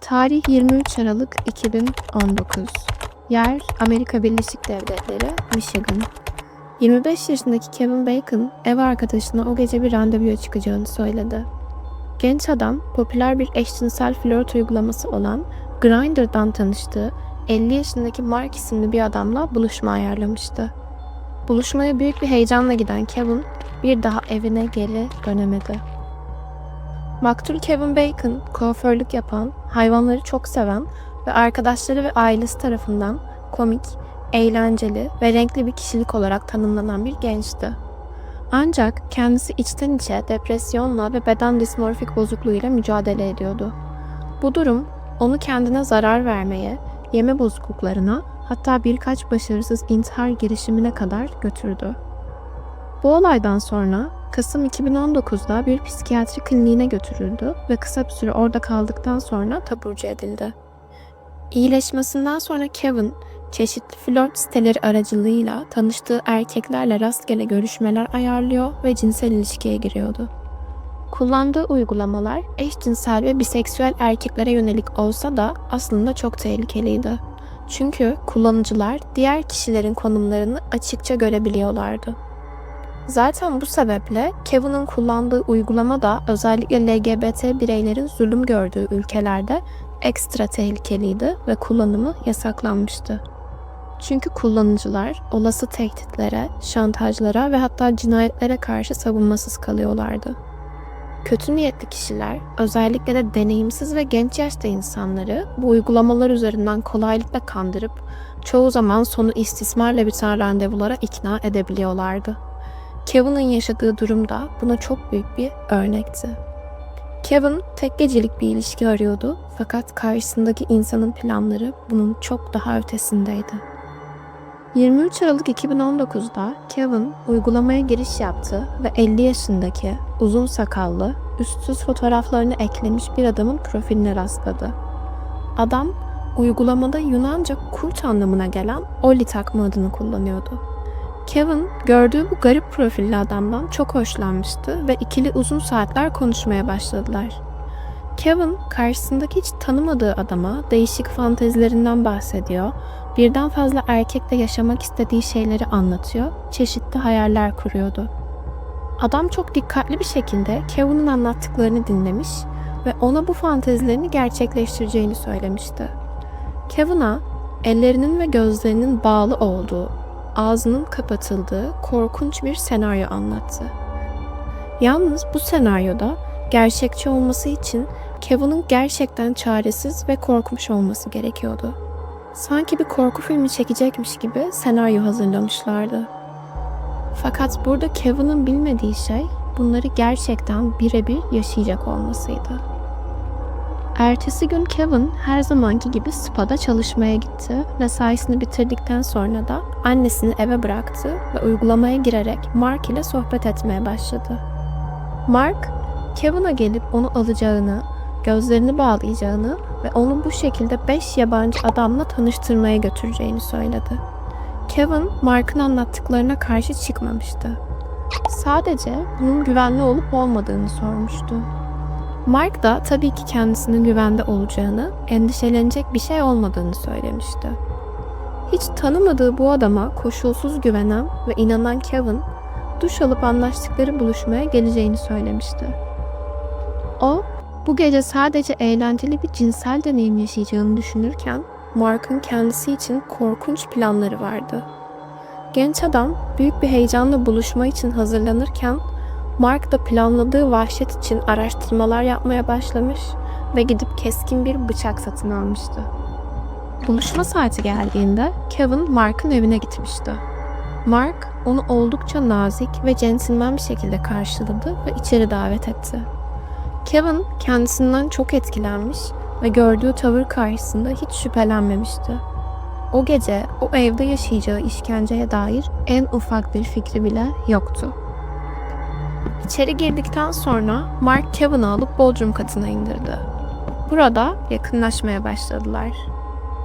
Tarih 23 Aralık 2019. Yer Amerika Birleşik Devletleri, Michigan. 25 yaşındaki Kevin Bacon ev arkadaşına o gece bir randevuya çıkacağını söyledi. Genç adam popüler bir eşcinsel flört uygulaması olan Grindr'dan tanıştığı 50 yaşındaki Mark isimli bir adamla buluşma ayarlamıştı. Buluşmaya büyük bir heyecanla giden Kevin bir daha evine geri dönemedi. Maktul Kevin Bacon, kuaförlük yapan, hayvanları çok seven ve arkadaşları ve ailesi tarafından komik, eğlenceli ve renkli bir kişilik olarak tanımlanan bir gençti. Ancak kendisi içten içe depresyonla ve beden dismorfik bozukluğuyla mücadele ediyordu. Bu durum onu kendine zarar vermeye, yeme bozukluklarına hatta birkaç başarısız intihar girişimine kadar götürdü. Bu olaydan sonra Kasım 2019'da bir psikiyatri kliniğine götürüldü ve kısa bir süre orada kaldıktan sonra taburcu edildi. İyileşmesinden sonra Kevin, çeşitli flört siteleri aracılığıyla tanıştığı erkeklerle rastgele görüşmeler ayarlıyor ve cinsel ilişkiye giriyordu. Kullandığı uygulamalar eşcinsel ve biseksüel erkeklere yönelik olsa da aslında çok tehlikeliydi. Çünkü kullanıcılar diğer kişilerin konumlarını açıkça görebiliyorlardı. Zaten bu sebeple Kevin'in kullandığı uygulama da özellikle LGBT bireylerin zulüm gördüğü ülkelerde ekstra tehlikeliydi ve kullanımı yasaklanmıştı. Çünkü kullanıcılar olası tehditlere, şantajlara ve hatta cinayetlere karşı savunmasız kalıyorlardı. Kötü niyetli kişiler, özellikle de deneyimsiz ve genç yaşta insanları bu uygulamalar üzerinden kolaylıkla kandırıp çoğu zaman sonu istismarla biten randevulara ikna edebiliyorlardı. Kevin'in yaşadığı durum da buna çok büyük bir örnekti. Kevin tek gecelik bir ilişki arıyordu fakat karşısındaki insanın planları bunun çok daha ötesindeydi. 23 Aralık 2019'da Kevin uygulamaya giriş yaptı ve 50 yaşındaki uzun sakallı, üstsüz fotoğraflarını eklemiş bir adamın profiline rastladı. Adam uygulamada Yunanca kurt anlamına gelen Oli takma adını kullanıyordu. Kevin gördüğü bu garip profilli adamdan çok hoşlanmıştı ve ikili uzun saatler konuşmaya başladılar. Kevin karşısındaki hiç tanımadığı adama değişik fantezilerinden bahsediyor, birden fazla erkekle yaşamak istediği şeyleri anlatıyor, çeşitli hayaller kuruyordu. Adam çok dikkatli bir şekilde Kevin'in anlattıklarını dinlemiş ve ona bu fantezilerini gerçekleştireceğini söylemişti. Kevin'a ellerinin ve gözlerinin bağlı olduğu ağzının kapatıldığı korkunç bir senaryo anlattı. Yalnız bu senaryoda gerçekçi olması için Kevin'in gerçekten çaresiz ve korkmuş olması gerekiyordu. Sanki bir korku filmi çekecekmiş gibi senaryo hazırlamışlardı. Fakat burada Kevin'in bilmediği şey bunları gerçekten birebir yaşayacak olmasıydı. Ertesi gün Kevin her zamanki gibi spa'da çalışmaya gitti. Mesaisini bitirdikten sonra da annesini eve bıraktı ve uygulamaya girerek Mark ile sohbet etmeye başladı. Mark, Kevin'a gelip onu alacağını, gözlerini bağlayacağını ve onu bu şekilde 5 yabancı adamla tanıştırmaya götüreceğini söyledi. Kevin, Mark'ın anlattıklarına karşı çıkmamıştı. Sadece bunun güvenli olup olmadığını sormuştu. Mark da tabii ki kendisinin güvende olacağını, endişelenecek bir şey olmadığını söylemişti. Hiç tanımadığı bu adama koşulsuz güvenen ve inanan Kevin, duş alıp anlaştıkları buluşmaya geleceğini söylemişti. O, bu gece sadece eğlenceli bir cinsel deneyim yaşayacağını düşünürken, Mark'ın kendisi için korkunç planları vardı. Genç adam büyük bir heyecanla buluşma için hazırlanırken Mark da planladığı vahşet için araştırmalar yapmaya başlamış ve gidip keskin bir bıçak satın almıştı. Buluşma saati geldiğinde Kevin Mark'ın evine gitmişti. Mark onu oldukça nazik ve centilmen bir şekilde karşıladı ve içeri davet etti. Kevin kendisinden çok etkilenmiş ve gördüğü tavır karşısında hiç şüphelenmemişti. O gece o evde yaşayacağı işkenceye dair en ufak bir fikri bile yoktu. İçeri girdikten sonra Mark Kevin'i alıp bodrum katına indirdi. Burada yakınlaşmaya başladılar.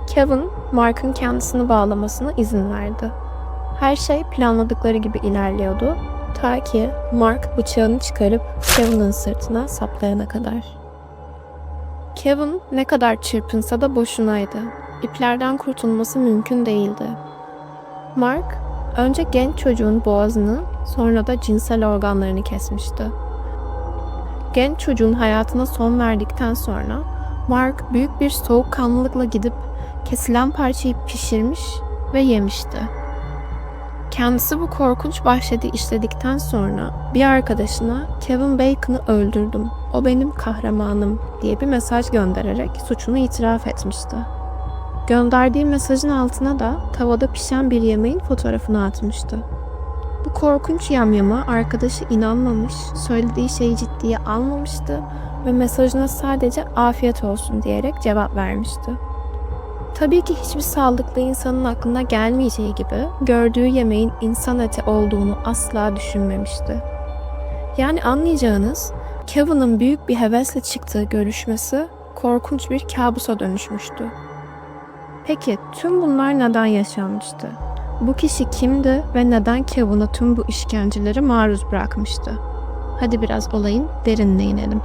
Kevin, Mark'ın kendisini bağlamasına izin verdi. Her şey planladıkları gibi ilerliyordu. Ta ki Mark bıçağını çıkarıp Kevin'in sırtına saplayana kadar. Kevin ne kadar çırpınsa da boşunaydı. İplerden kurtulması mümkün değildi. Mark önce genç çocuğun boğazını sonra da cinsel organlarını kesmişti. Genç çocuğun hayatına son verdikten sonra Mark büyük bir soğukkanlılıkla gidip kesilen parçayı pişirmiş ve yemişti. Kendisi bu korkunç vahşeti işledikten sonra bir arkadaşına Kevin Bacon'ı öldürdüm, o benim kahramanım diye bir mesaj göndererek suçunu itiraf etmişti. Gönderdiği mesajın altına da tavada pişen bir yemeğin fotoğrafını atmıştı. Bu korkunç yamyama arkadaşı inanmamış, söylediği şeyi ciddiye almamıştı ve mesajına sadece afiyet olsun diyerek cevap vermişti. Tabii ki hiçbir sağlıklı insanın aklına gelmeyeceği gibi gördüğü yemeğin insan eti olduğunu asla düşünmemişti. Yani anlayacağınız Kevin'ın büyük bir hevesle çıktığı görüşmesi korkunç bir kabusa dönüşmüştü. Peki tüm bunlar neden yaşanmıştı? Bu kişi kimdi ve neden Kevin'a tüm bu işkenceleri maruz bırakmıştı? Hadi biraz olayın derinine inelim.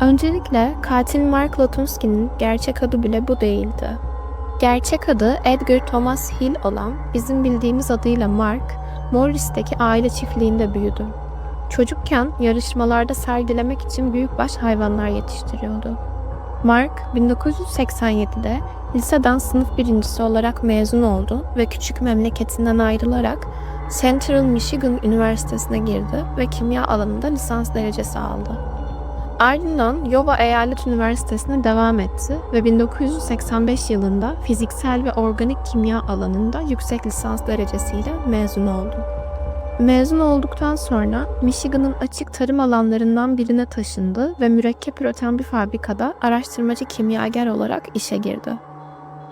Öncelikle katil Mark Latunski'nin gerçek adı bile bu değildi. Gerçek adı Edgar Thomas Hill olan bizim bildiğimiz adıyla Mark, Morris'teki aile çiftliğinde büyüdü. Çocukken yarışmalarda sergilemek için büyükbaş hayvanlar yetiştiriyordu. Mark 1987'de liseden sınıf birincisi olarak mezun oldu ve küçük memleketinden ayrılarak Central Michigan Üniversitesi'ne girdi ve kimya alanında lisans derecesi aldı. Ardından Iowa Eyalet Üniversitesi'ne devam etti ve 1985 yılında fiziksel ve organik kimya alanında yüksek lisans derecesiyle mezun oldu. Mezun olduktan sonra Michigan'ın açık tarım alanlarından birine taşındı ve mürekkep üreten bir fabrikada araştırmacı kimyager olarak işe girdi.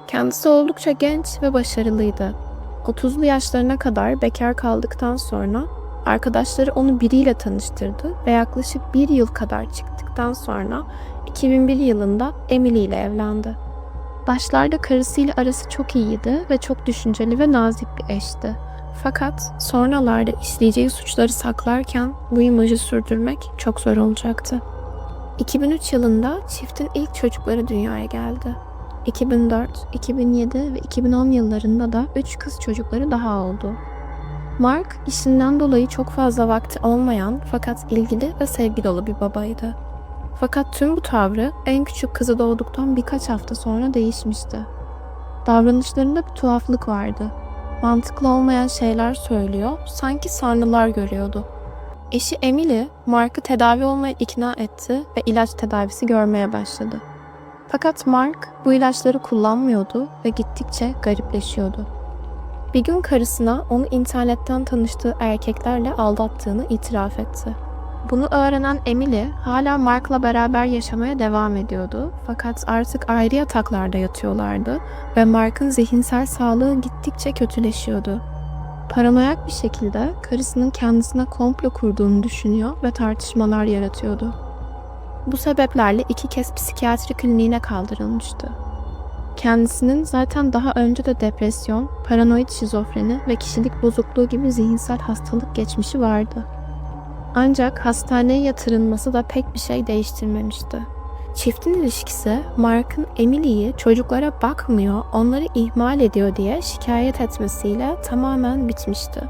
Kendisi oldukça genç ve başarılıydı. 30'lu yaşlarına kadar bekar kaldıktan sonra arkadaşları onu biriyle tanıştırdı ve yaklaşık bir yıl kadar çıktıktan sonra 2001 yılında Emily ile evlendi. Başlarda karısıyla arası çok iyiydi ve çok düşünceli ve nazik bir eşti. Fakat sonralarda işleyeceği suçları saklarken bu imajı sürdürmek çok zor olacaktı. 2003 yılında çiftin ilk çocukları dünyaya geldi. 2004, 2007 ve 2010 yıllarında da 3 kız çocukları daha oldu. Mark işinden dolayı çok fazla vakti olmayan fakat ilgili ve sevgi dolu bir babaydı. Fakat tüm bu tavrı en küçük kızı doğduktan birkaç hafta sonra değişmişti. Davranışlarında bir tuhaflık vardı. Mantıklı olmayan şeyler söylüyor, sanki sanrılar görüyordu. Eşi Emily, Mark'ı tedavi olmaya ikna etti ve ilaç tedavisi görmeye başladı. Fakat Mark bu ilaçları kullanmıyordu ve gittikçe garipleşiyordu. Bir gün karısına onu internetten tanıştığı erkeklerle aldattığını itiraf etti. Bunu öğrenen Emily hala Mark'la beraber yaşamaya devam ediyordu. Fakat artık ayrı yataklarda yatıyorlardı ve Mark'ın zihinsel sağlığı gittikçe kötüleşiyordu. Paranoyak bir şekilde karısının kendisine komplo kurduğunu düşünüyor ve tartışmalar yaratıyordu. Bu sebeplerle iki kez psikiyatri kliniğine kaldırılmıştı. Kendisinin zaten daha önce de depresyon, paranoid şizofreni ve kişilik bozukluğu gibi zihinsel hastalık geçmişi vardı. Ancak hastaneye yatırılması da pek bir şey değiştirmemişti. Çiftin ilişkisi Mark'ın Emily'yi çocuklara bakmıyor, onları ihmal ediyor diye şikayet etmesiyle tamamen bitmişti.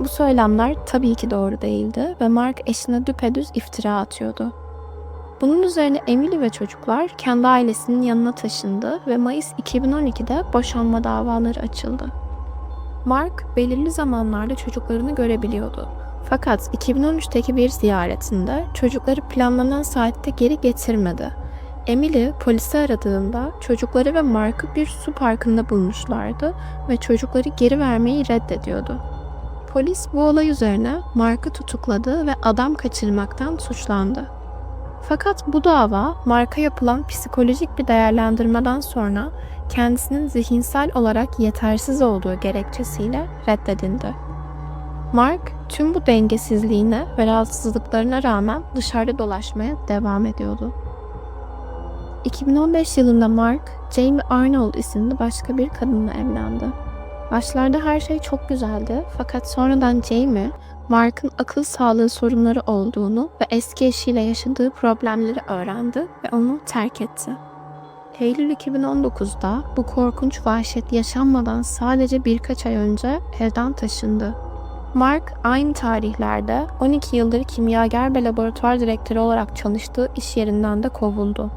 Bu söylemler tabii ki doğru değildi ve Mark eşine düpedüz iftira atıyordu. Bunun üzerine Emily ve çocuklar kendi ailesinin yanına taşındı ve Mayıs 2012'de boşanma davaları açıldı. Mark belirli zamanlarda çocuklarını görebiliyordu. Fakat 2013'teki bir ziyaretinde çocukları planlanan saatte geri getirmedi. Emily polisi aradığında çocukları ve Mark'ı bir su parkında bulmuşlardı ve çocukları geri vermeyi reddediyordu. Polis bu olay üzerine Mark'ı tutukladı ve adam kaçırmaktan suçlandı. Fakat bu dava Mark'a yapılan psikolojik bir değerlendirmeden sonra kendisinin zihinsel olarak yetersiz olduğu gerekçesiyle reddedildi. Mark tüm bu dengesizliğine ve rahatsızlıklarına rağmen dışarıda dolaşmaya devam ediyordu. 2015 yılında Mark, Jamie Arnold isimli başka bir kadınla evlendi. Başlarda her şey çok güzeldi fakat sonradan Jamie, Mark'ın akıl sağlığı sorunları olduğunu ve eski eşiyle yaşadığı problemleri öğrendi ve onu terk etti. Eylül 2019'da bu korkunç vahşet yaşanmadan sadece birkaç ay önce evden taşındı. Mark aynı tarihlerde 12 yıldır kimyager ve laboratuvar direktörü olarak çalıştığı iş yerinden de kovuldu.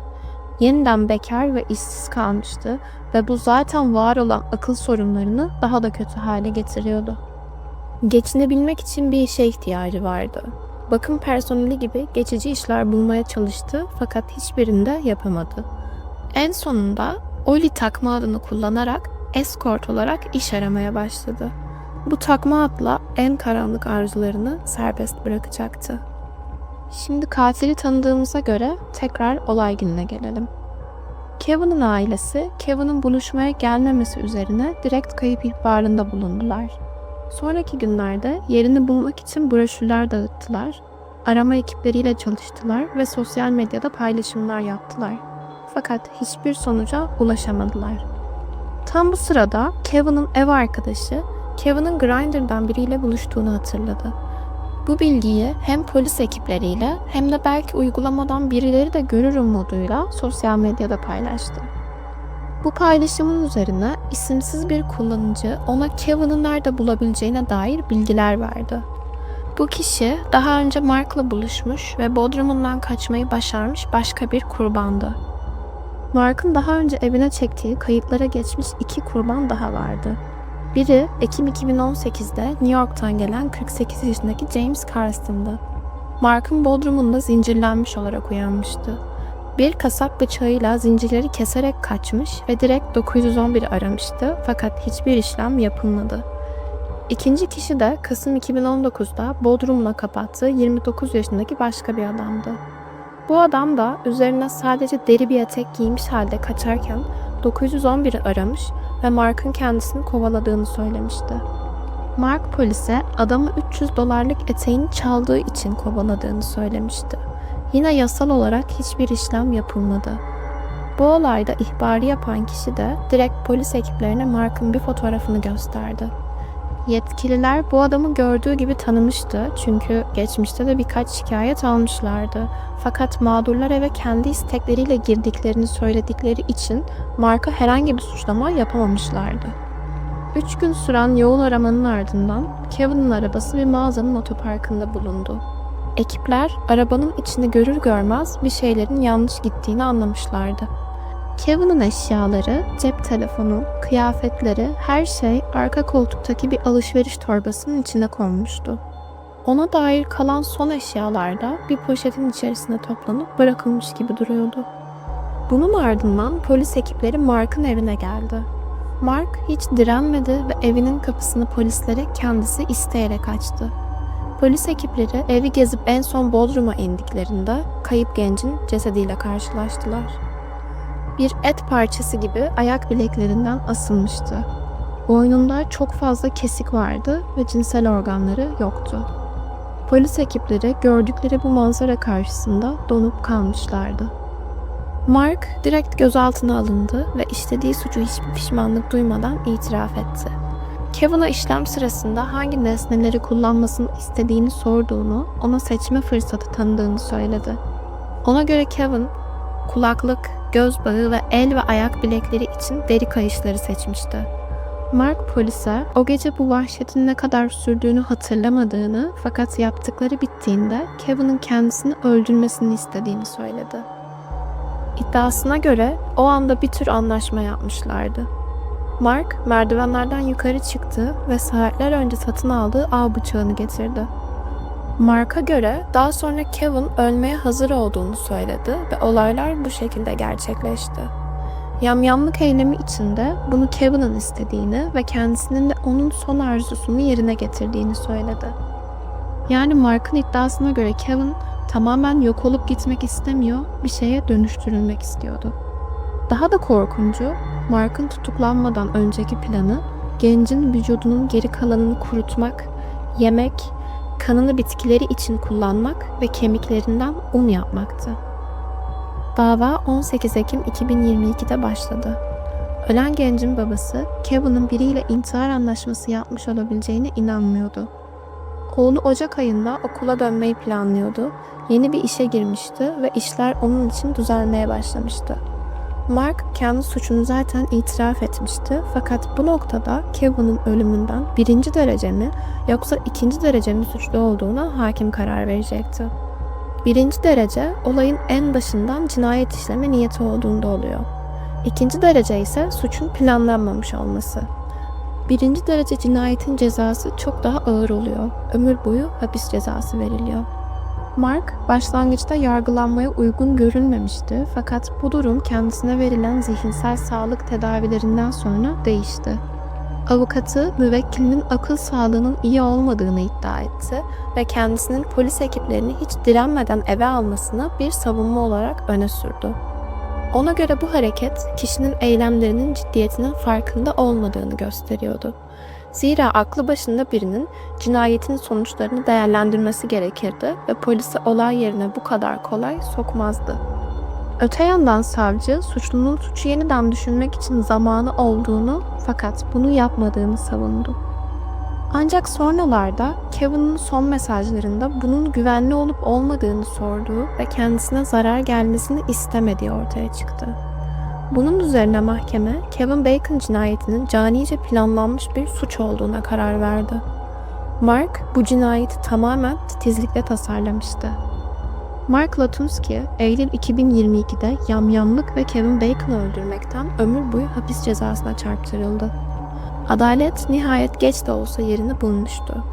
Yeniden bekar ve işsiz kalmıştı ve bu zaten var olan akıl sorunlarını daha da kötü hale getiriyordu. Geçinebilmek için bir işe ihtiyacı vardı. Bakım personeli gibi geçici işler bulmaya çalıştı fakat hiçbirinde yapamadı. En sonunda Oli takma adını kullanarak escort olarak iş aramaya başladı. Bu takma adla en karanlık arzularını serbest bırakacaktı. Şimdi katili tanıdığımıza göre tekrar olay gününe gelelim. Kevin'in ailesi Kevin'in buluşmaya gelmemesi üzerine direkt kayıp ihbarında bulundular. Sonraki günlerde yerini bulmak için broşürler dağıttılar, arama ekipleriyle çalıştılar ve sosyal medyada paylaşımlar yaptılar. Fakat hiçbir sonuca ulaşamadılar. Tam bu sırada Kevin'in ev arkadaşı Kevin'in Grindr'dan biriyle buluştuğunu hatırladı. Bu bilgiyi hem polis ekipleriyle hem de belki uygulamadan birileri de görür umuduyla sosyal medyada paylaştı. Bu paylaşımın üzerine isimsiz bir kullanıcı ona Kevin'i nerede bulabileceğine dair bilgiler verdi. Bu kişi daha önce Mark'la buluşmuş ve Bodrum'undan kaçmayı başarmış başka bir kurbandı. Mark'ın daha önce evine çektiği kayıtlara geçmiş iki kurban daha vardı. Biri Ekim 2018'de New York'tan gelen 48 yaşındaki James Carson'dı. Mark'ın bodrumunda zincirlenmiş olarak uyanmıştı. Bir kasap bıçağıyla zincirleri keserek kaçmış ve direkt 911 aramıştı fakat hiçbir işlem yapılmadı. İkinci kişi de Kasım 2019'da Bodrum'la kapattığı 29 yaşındaki başka bir adamdı. Bu adam da üzerine sadece deri bir etek giymiş halde kaçarken 911'i aramış ve Mark'ın kendisini kovaladığını söylemişti. Mark polise adamı 300 dolarlık eteğini çaldığı için kovaladığını söylemişti. Yine yasal olarak hiçbir işlem yapılmadı. Bu olayda ihbarı yapan kişi de direkt polis ekiplerine Mark'ın bir fotoğrafını gösterdi. Yetkililer bu adamı gördüğü gibi tanımıştı çünkü geçmişte de birkaç şikayet almışlardı. Fakat mağdurlar eve kendi istekleriyle girdiklerini söyledikleri için Mark'a herhangi bir suçlama yapamamışlardı. Üç gün süren yoğun aramanın ardından Kevin'in arabası bir mağazanın otoparkında bulundu. Ekipler arabanın içini görür görmez bir şeylerin yanlış gittiğini anlamışlardı. Kevin'in eşyaları, cep telefonu, kıyafetleri, her şey arka koltuktaki bir alışveriş torbasının içine konmuştu. Ona dair kalan son eşyalar da bir poşetin içerisine toplanıp bırakılmış gibi duruyordu. Bunun ardından polis ekipleri Mark'ın evine geldi. Mark hiç direnmedi ve evinin kapısını polislere kendisi isteyerek açtı. Polis ekipleri evi gezip en son Bodrum'a indiklerinde kayıp gencin cesediyle karşılaştılar bir et parçası gibi ayak bileklerinden asılmıştı. Boynunda çok fazla kesik vardı ve cinsel organları yoktu. Polis ekipleri gördükleri bu manzara karşısında donup kalmışlardı. Mark direkt gözaltına alındı ve işlediği suçu hiçbir pişmanlık duymadan itiraf etti. Kevin'a işlem sırasında hangi nesneleri kullanmasını istediğini sorduğunu, ona seçme fırsatı tanıdığını söyledi. Ona göre Kevin, kulaklık, göz bağı ve el ve ayak bilekleri için deri kayışları seçmişti. Mark polise o gece bu vahşetin ne kadar sürdüğünü hatırlamadığını fakat yaptıkları bittiğinde Kevin'in kendisini öldürmesini istediğini söyledi. İddiasına göre o anda bir tür anlaşma yapmışlardı. Mark merdivenlerden yukarı çıktı ve saatler önce satın aldığı av bıçağını getirdi. Mark'a göre daha sonra Kevin ölmeye hazır olduğunu söyledi ve olaylar bu şekilde gerçekleşti. Yamyamlık eylemi içinde bunu Kevin'in istediğini ve kendisinin de onun son arzusunu yerine getirdiğini söyledi. Yani Mark'ın iddiasına göre Kevin tamamen yok olup gitmek istemiyor, bir şeye dönüştürülmek istiyordu. Daha da korkuncu, Mark'ın tutuklanmadan önceki planı gencin vücudunun geri kalanını kurutmak, yemek kanını bitkileri için kullanmak ve kemiklerinden un yapmaktı. Dava 18 Ekim 2022'de başladı. Ölen gencin babası Kevin'in biriyle intihar anlaşması yapmış olabileceğine inanmıyordu. Oğlu Ocak ayında okula dönmeyi planlıyordu. Yeni bir işe girmişti ve işler onun için düzelmeye başlamıştı. Mark kendi suçunu zaten itiraf etmişti fakat bu noktada Kevin'in ölümünden birinci derece mi yoksa ikinci derece mi suçlu olduğuna hakim karar verecekti. Birinci derece olayın en başından cinayet işleme niyeti olduğunda oluyor. İkinci derece ise suçun planlanmamış olması. Birinci derece cinayetin cezası çok daha ağır oluyor. Ömür boyu hapis cezası veriliyor. Mark başlangıçta yargılanmaya uygun görülmemişti fakat bu durum kendisine verilen zihinsel sağlık tedavilerinden sonra değişti. Avukatı müvekkilinin akıl sağlığının iyi olmadığını iddia etti ve kendisinin polis ekiplerini hiç direnmeden eve almasını bir savunma olarak öne sürdü. Ona göre bu hareket kişinin eylemlerinin ciddiyetinin farkında olmadığını gösteriyordu. Zira aklı başında birinin cinayetin sonuçlarını değerlendirmesi gerekirdi ve polisi olay yerine bu kadar kolay sokmazdı. Öte yandan savcı suçlunun suçu yeniden düşünmek için zamanı olduğunu fakat bunu yapmadığını savundu. Ancak sonralarda Kevin'in son mesajlarında bunun güvenli olup olmadığını sorduğu ve kendisine zarar gelmesini istemediği ortaya çıktı. Bunun üzerine mahkeme Kevin Bacon cinayetinin canice planlanmış bir suç olduğuna karar verdi. Mark bu cinayeti tamamen titizlikle tasarlamıştı. Mark Latunski, Eylül 2022'de yamyamlık ve Kevin Bacon'ı öldürmekten ömür boyu hapis cezasına çarptırıldı. Adalet nihayet geç de olsa yerini bulmuştu.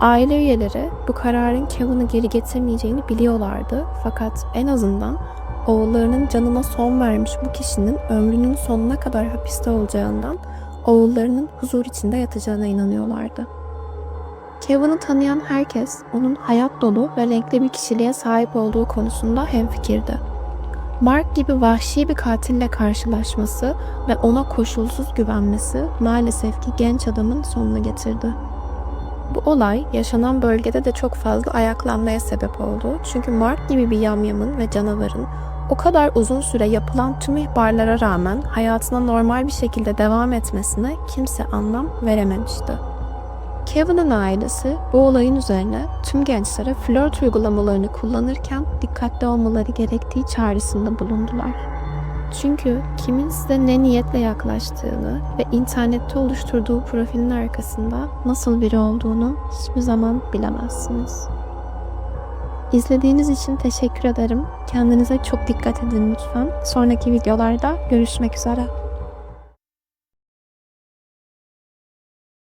Aile üyeleri bu kararın Kevin'i geri getirmeyeceğini biliyorlardı fakat en azından oğullarının canına son vermiş bu kişinin ömrünün sonuna kadar hapiste olacağından oğullarının huzur içinde yatacağına inanıyorlardı. Kevin'i tanıyan herkes onun hayat dolu ve renkli bir kişiliğe sahip olduğu konusunda hemfikirdi. Mark gibi vahşi bir katille karşılaşması ve ona koşulsuz güvenmesi maalesef ki genç adamın sonunu getirdi. Bu olay yaşanan bölgede de çok fazla ayaklanmaya sebep oldu. Çünkü Mark gibi bir yamyamın ve canavarın o kadar uzun süre yapılan tüm ihbarlara rağmen hayatına normal bir şekilde devam etmesine kimse anlam verememişti. Kevin'in ailesi bu olayın üzerine tüm gençlere flört uygulamalarını kullanırken dikkatli olmaları gerektiği çağrısında bulundular. Çünkü kimin size ne niyetle yaklaştığını ve internette oluşturduğu profilin arkasında nasıl biri olduğunu hiçbir zaman bilemezsiniz. İzlediğiniz için teşekkür ederim. Kendinize çok dikkat edin lütfen. Sonraki videolarda görüşmek üzere.